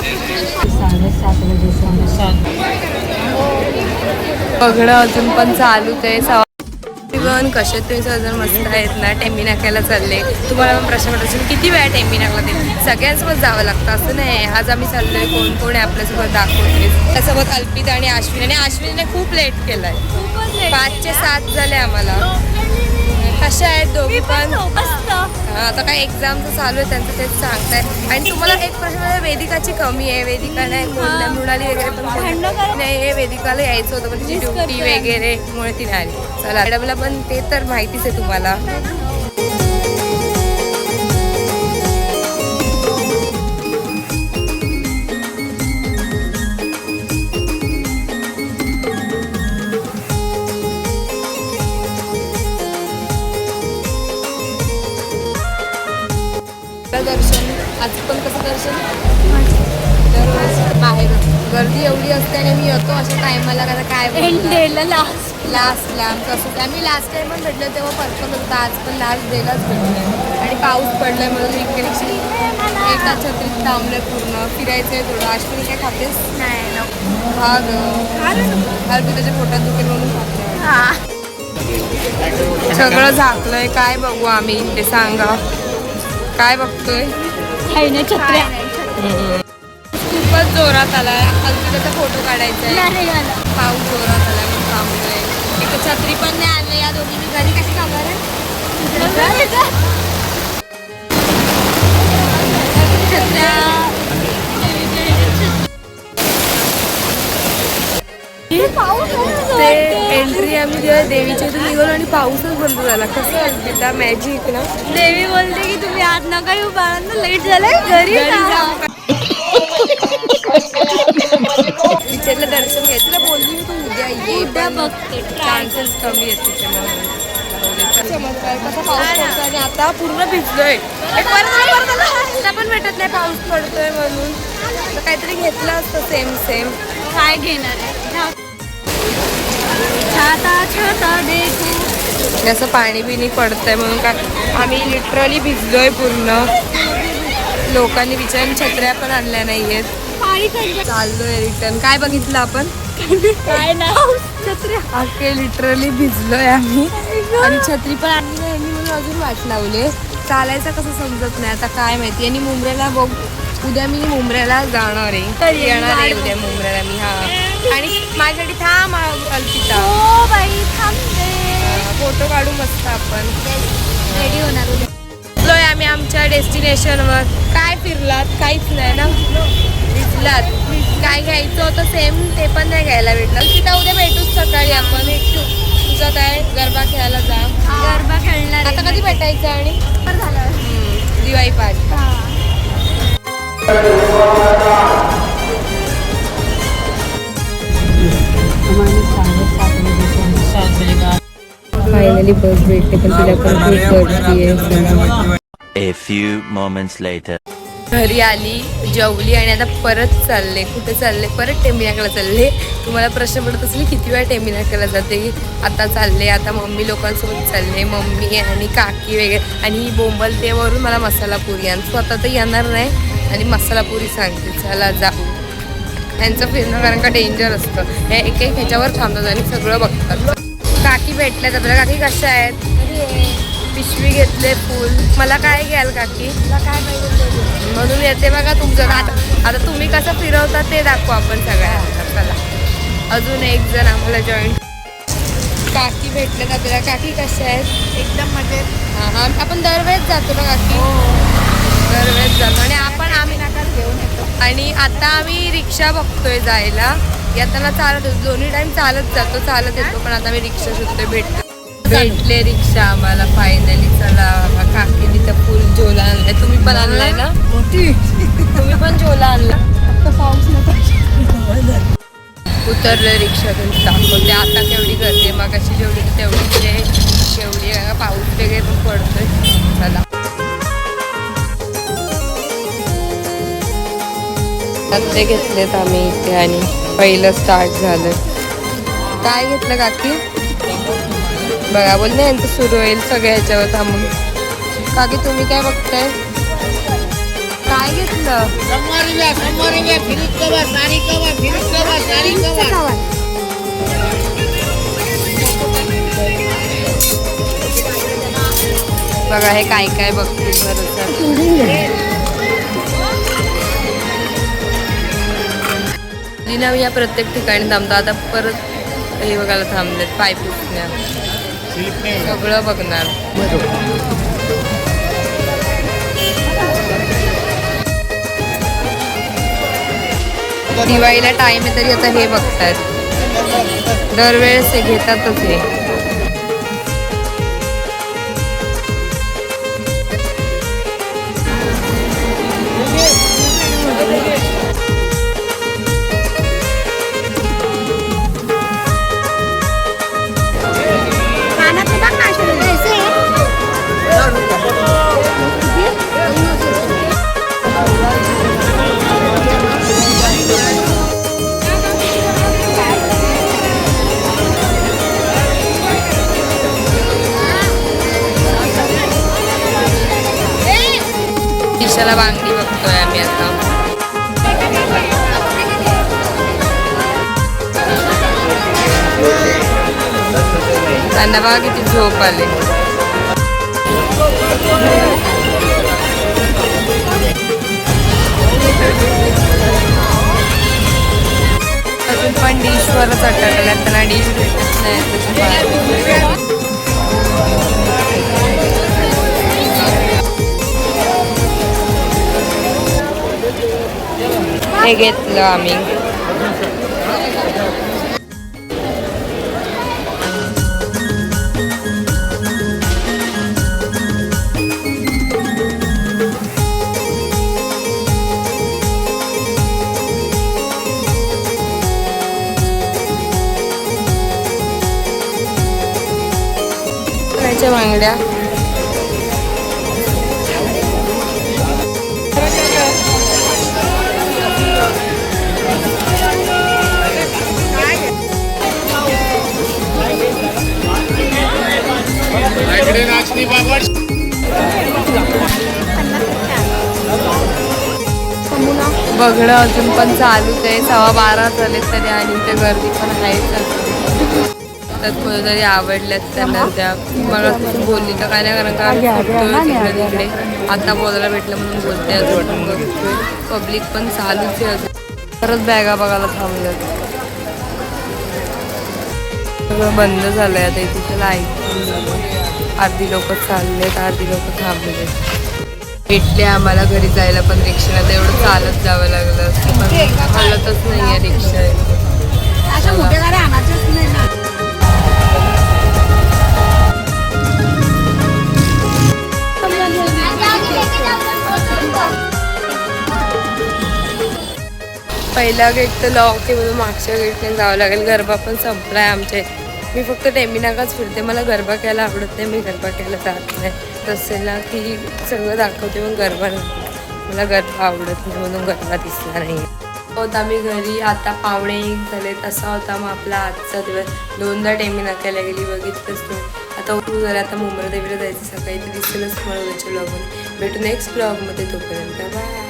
पाणी टपटप बघणं अजून पण चालूच आहे. सवा इवन कसे तुम्ही सगळेजण मस्त आहेत ना? टेम्बी नाक्याला चालले. तुम्हाला पण प्रश्न पडत असेल किती वेळा टेम्बी नाकला ते सगळ्यांसोबत जावं लागतं असं नाही. आज आम्ही चाललोय कोण कोण आहे आपल्यासोबत दाखवते. त्यासोबत अल्पिता आणि अश्विन. आणि अश्विनने खूप लेट केलाय. पाचचे सात झाले आम्हाला. कशा आहेत दोघी पण आता काय एक्झामचं चालू आहे त्यांचं तेच सांगताय आणि तुम्हाला एक प्रश्न आहे, वेदिकाची कमी आहे. वेदिका नाही मृणाली वगैरे पण नाही हे वेदिकाला यायचं होतं पण तिची ड्युटी. वगैरे मुळे ती नाही आली. चला मॅडमला पण ते तर माहितीच आहे तुम्हाला. तर दर्शन आज पण कसं दर्शन? दरवेळेस बाहेर गर्दी एवढी असते आणि मी येतो अशा टायमाला का काय? डेला लास्ट लास्टला आमचं असं. आम्ही लास्ट टाइम पण भेटलो तेव्हा पर्पल होता. आज पण लास्ट डेलाच भेटलोय आणि पाऊस पडलाय म्हणून इकडे एका छत्रीत थांबलोय पूर्ण. फिरायचंय थोडं. अश्विनी काय खातेस? नाही भाग अरबी त्याच्या पोटात दुखेल म्हणून खाते हा. सगळं झाकलंय. काय बघू आम्ही? ते सांगा. काय बघतोय? छत्र्या. खूपच जोरात आलाय. अल्पिताचा फोटो काढायचा आहे पाऊस जोरात आलाय म्हणून थांबलोय. एक छत्री पण नाही आणलं. या दोघींनी घरी कशी आहे? छत्र्या. ते एंट्री आम्ही जेव्हा देवीच्या इथे निघालो आणि पाऊसच बंद झाला. कसं अल्पिता मॅजिक ना? देवी बोलते की तुम्ही आज नका येऊ बाळांना लेट झालंय. घरी. तिच्यातलं दर्शन घ्यायचं तिला बोलली मी तू उद्या ये. उद्या try. चान्सेस कमी आहेत म्हणून चमत्कार. कसा पाऊस पडतो आणि आता पूर्ण भिजलोय. आता पण भेटत नाही पाऊस पडतोय म्हणून. तर काहीतरी घेतलं असतं सेम सेम काय घेणार आहे? असं पाणी बिनी पडतंय म्हणून काय आम्ही लिटरली भिजलोय पूर्ण. लोकांनी बिचारी छत्र्या पण आणल्या नाहीयेत. चाललोय. रिटर्न काय बघितलं आपण? काय लिटरली भिजलोय आम्ही. आणि छत्री पण आणली नाही म्हणून अजून वाट लावले चालायचं कसं समजत नाही. आता काय माहिती आणि मुंबऱ्याला बघ उद्या मी मुंबऱ्याला जाणार आहे. येणार आहे उद्या मुंबऱ्याला मी हा. आणि माझ्यासाठी थांब अल्पिता हो बाई थांबते फोटो काढू मस्त आपण. रेडी होणार उद्या. आम्ही आमच्या डेस्टिनेशनवर. काय फिरलात? काहीच नाही ना? भिजलात काय घ्यायचं होतं सेम ते पण नाही घ्यायला भेटलं तिथं उद्या भेटूच सकाळी आपण. तुझं काय? गरबा खेळायला जा. गरबा खेळणार. आता कधी भेटायचं आणि? दिवाळी पाच फायनली बस भेटते पण तिला पण खूप गर्दी आहे A few moments later. घरी आली जेवली आणि आता परत चालले. कुठे चालले? परत टेमिनाकडे चालले. तुम्हाला प्रश्न पडत असेल किती वेळा टेमिनाकडे जाते? आता चालले आता मम्मी लोकांसोबत चालले. मम्मी आणि काकी वगैरे. आणि ही बोंबलते वरून मला मसाला पुरी आणि. स्वतः तर येणार नाही. आणि मसाला पुरी सांगते. चला जाऊ. यांचं फिरणं कारण का डेंजर असतं. हे एक एक ह्याच्यावर थांबतात आणि सगळं बघतात. काकी भेटल्यात आपल्याला काकी कशा आहेत? पिशवी घेतले फुल. मला काय घ्याल काकी? काय म्हणून येते बघा तुमचं. आता आता तुम्ही कसं फिरवता ते दाखवू आपण सगळ्यांना चला. अजून एक जण आम्हाला जॉईन काकी भेटलेत आपल्याला काकी कशा आहेत? एकदम मजेत. हा, हा. आपण दरवेळेस जातो ना काकी? दरवेळेस जातो. आणि आपण आम्ही नकार घेऊन येतो आणि आता आम्ही रिक्षा बघतोय जायला. येताना चालत येतो दोन्ही टाइम चालत जातो चालत येतो पण आता मी रिक्षा शोधतोय भेटतो भेटले रिक्षा आम्हाला फायनली चला काकीने तर फुल झोला आणलाय. तुम्ही पण आणलाय ना? तुम्ही पण झोला आणला? पाऊस नको उतरले रिक्षातून दाखवते आता केवढी गर्दी मग अशी जेवढी तेवढी म्हणजे केवढी पाऊस वगैरे पण पडतोय. चला. ते घेतलेत आम्ही इथे आणि पहिलं स्टार्ट झालं. काय घेतलं काकी? बघा बोल ना यांचं सुरू होईल सगळ्या ह्याच्यावर थांबून. काकी तुम्ही काय बघताय? काय घेतलं? बघा हे काय काय बघतील बरोबर लिना या प्रत्येक ठिकाणी थांबतो. आता परत हे बघायला थांबलेत पाय पुसण्या सगळं बघणार. दिवाळीला टाइम आहे तरी आता हे बघतात दरवेळेस हे घेतातच हे. दिशाला बांगडी बघतोय आम्ही आता त्यांना बघा किती झोप आले अजून पण डिशवरच अटकल्या त्यांना डिश भेटत नाही हे घेतलं आम्ही. खायच्या बांगड्या इकडे नाचणी बाबा. बघणं अजून पण चालूच आहे सव्वा बारा झाले तरी आणि ते गर्दी पण आहेच. त्यात कोणीतरी आवडल्यात त्यांना त्या मला बोलली तर काय नाही कारण का तिकडे तिकडे आता बोलायला भेटलं म्हणून बोलते अजून. पब्लिक पण चालूच आहे अजून. परत बॅगा बघायला थांबल्यात सगळं बंद झालंय. आता इथे लाइट अर्धी लोक चाललेत अर्धी लोक थांबलेत. भेटले आम्हाला घरी जायला पण रिक्षाला तर एवढं चालत जावं लागलं. असतं पण हलतच नाहीये रिक्षा पहिला गेट तर लॉक आहे म्हणून मागच्या गेटने जावं लागेल. गरबा पण संपलाय आमच्या मी फक्त टेमिनाकाच फिरते. मला गरबा खेळायला आवडत नाही. मी गरबा खेळायला जात नाही. तसेला की सगळं दाखवते पण गरबा नाही. मला गरबा आवडत नाही म्हणून गरबा दिसला नाही. होता मी घरी. आता पावणे एक झाले. तसा होता मग आपला आजचा दिवस. दोनदा टेमी नाकायला गेली. बघितलंच तू आता उठू झालं. आता मुंबई देवीला जायचं. सकाळी तर दिसेलच मला उद्याच्या ब्लॉगमध्ये भेटू नेक्स्ट ब्लॉगमध्ये तोपर्यंत. बाय